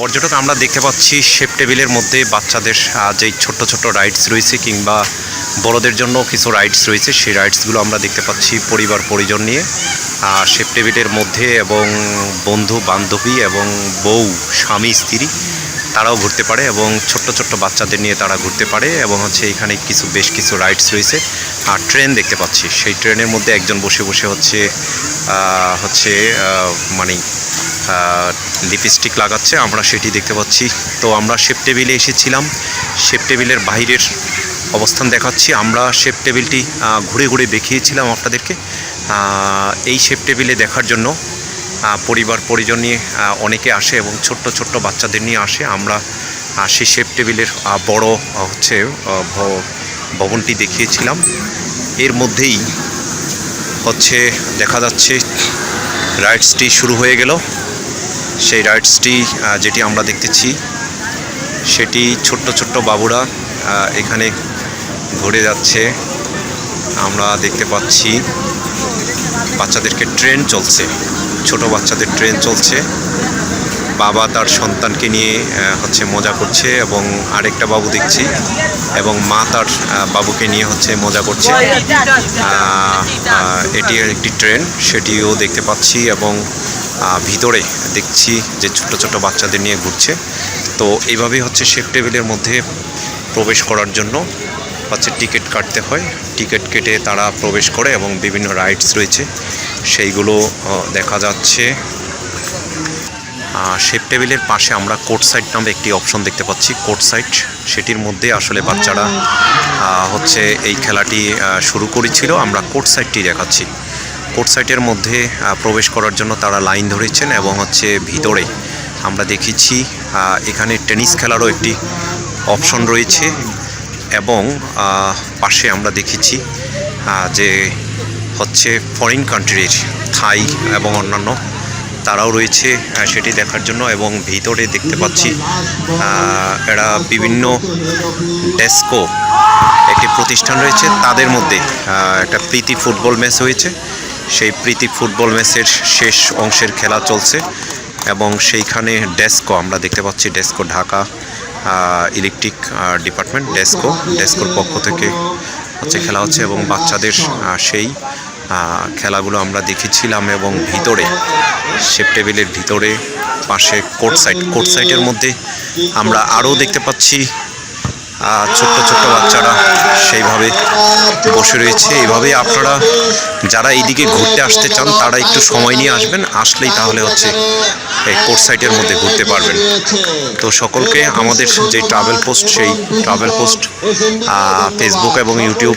পর্যটক, আমরা দেখতে পাচ্ছি শেপ টেবিলের মধ্যে বাচ্চাদের যেই ছোট্ট ছোট্ট রাইডস রয়েছে কিংবা বড়দের জন্য কিছু রাইডস রয়েছে, সেই রাইডসগুলো আমরা দেখতে পাচ্ছি পরিবার, পরিজন নিয়ে। শেপ টেবিলের মধ্যে এবং বন্ধু, বান্ধবী এবং বউ, স্বামী, স্ত্রী, তারাও ঘুরতে পারে এবং ছোট্ট ছোট্ট বাচ্চাদের নিয়ে তারা ঘুরতে পারে এবং হচ্ছে এখানে কিছু, বেশ কিছু রাইডস রয়েছে। আর ট্রেন দেখতে পাচ্ছি, সেই ট্রেনের মধ্যে একজন বসে বসে হচ্ছে হচ্ছে মানে লিপস্টিক লাগাচ্ছে, আমরা সেটি দেখতে পাচ্ছি। তো আমরা শেপ টেবিলে এসেছিলাম, শেপ টেবিলের বাইরের অবস্থান দেখাচ্ছি। আমরা শেপ টেবিলটি ঘুরে ঘুরে দেখিয়েছিলাম আপনাদেরকে। এই শেপ টেবিলে দেখার জন্য পরিবার পরিজন নিয়ে অনেকে আসে এবং ছোট্ট ছোট্ট বাচ্চাদের নিয়ে আসে। আমরা সেই শেপ টেবিলের বড় হচ্ছে ভবনটি দেখিয়েছিলাম। এর মধ্যেই হচ্ছে, দেখা যাচ্ছে, রাইডসটি শুরু হয়ে গেল। সেই রাইডসটি যেটি আমরা দেখতেছি, সেটি ছোট্ট ছোট্ট বাবুরা এখানে ঘুরে যাচ্ছে। আমরা দেখতে পাচ্ছি বাচ্চাদেরকে ট্রেন চলছে, ছোট বাচ্চাদের ট্রেন চলছে। বাবা তার সন্তানকে নিয়ে হচ্ছে মজা করছে এবং আরেকটা বাবু দেখছি এবং মা তার বাবুকে নিয়ে হচ্ছে মজা করছে। এটি একটি ট্রেন, সেটিও দেখতে পাচ্ছি এবং ভিতরে দেখছি যে ছোট ছোট বাচ্চাদের নিয়ে ঘুরছে। তো এইভাবেই হচ্ছে শেপ টেবিলের মধ্যে প্রবেশ করার জন্য হচ্ছে টিকিট কাটতে হয়। টিকিট কেটে তারা প্রবেশ করে এবং বিভিন্ন রাইডস রয়েছে। সেইগুলো দেখা যাচ্ছে। শেপ টেবিলের পাশে আমরা কোর্ট সাইড নামে একটি অপশন দেখতে পাচ্ছি, কোর্ট সাইড সেটির মধ্যে আসলে বাচ্চারা হচ্ছে এই খেলাটি শুরু করেছিল। আমরা কোর্ট সাইডটি দেখাচ্ছি। কোর্ট সাইডের মধ্যে প্রবেশ করার জন্য তারা লাইন ধরেছেন এবং হচ্ছে ভিতরে আমরা দেখেছি এখানে টেনিস খেলারও একটি অপশন রয়েছে এবং পাশে আমরা দেখেছি যে হচ্ছে ফরেন কান্ট্রির থাই এবং অন্যান্য, তারাও রয়েছে সেটি দেখার জন্য এবং ভিতরে দেখতে পাচ্ছি এরা বিভিন্ন ডেস্কো একটি প্রতিষ্ঠান রয়েছে, তাদের মধ্যে একটা প্রীতি ফুটবল ম্যাচ হয়েছে। সেই প্রীতি ফুটবল ম্যাচের শেষ অংশের খেলা চলছে এবং সেইখানে ডেস্কো, আমরা দেখতে পাচ্ছি ডেস্কো ঢাকা ইলেকট্রিক ডিপার্টমেন্ট, ডেস্কো। ডেস্কোর পক্ষ থেকে হচ্ছে খেলা হচ্ছে এবং বাচ্চাদের সেই খেলাগুলো আমরা দেখেছিলাম এবং ভিতরে, শেপ টেবিলের ভিতরে, পাশে কোর্ট সাইড। কোর্ট সাইডের মধ্যে আমরা আরও দেখতে পাচ্ছি ছোট্ট ছোট্ট বাচ্চারা সেইভাবে বসে রয়েছে। এইভাবেই আপনারা যারা এইদিকে ঘুরতে আসতে চান, তারা একটু সময় নিয়ে আসবেন। আসলেই তাহলে হচ্ছে এই কোর্ট সাইটের মধ্যে ঘুরতে পারবেন। তো সকলকে আমাদের যে ট্রাভেল পোস্ট, সেই ট্রাভেল পোস্ট ফেসবুক এবং ইউটিউব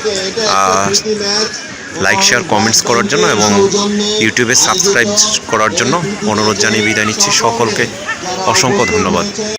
লাইক শেয়ার কমেন্টস করার জন্য এবং ইউটিউবে সাবস্ক্রাইব করার জন্য অনুরোধ জানিয়ে বিদায় নিচ্ছি। সকলকে অসংখ্য ধন্যবাদ।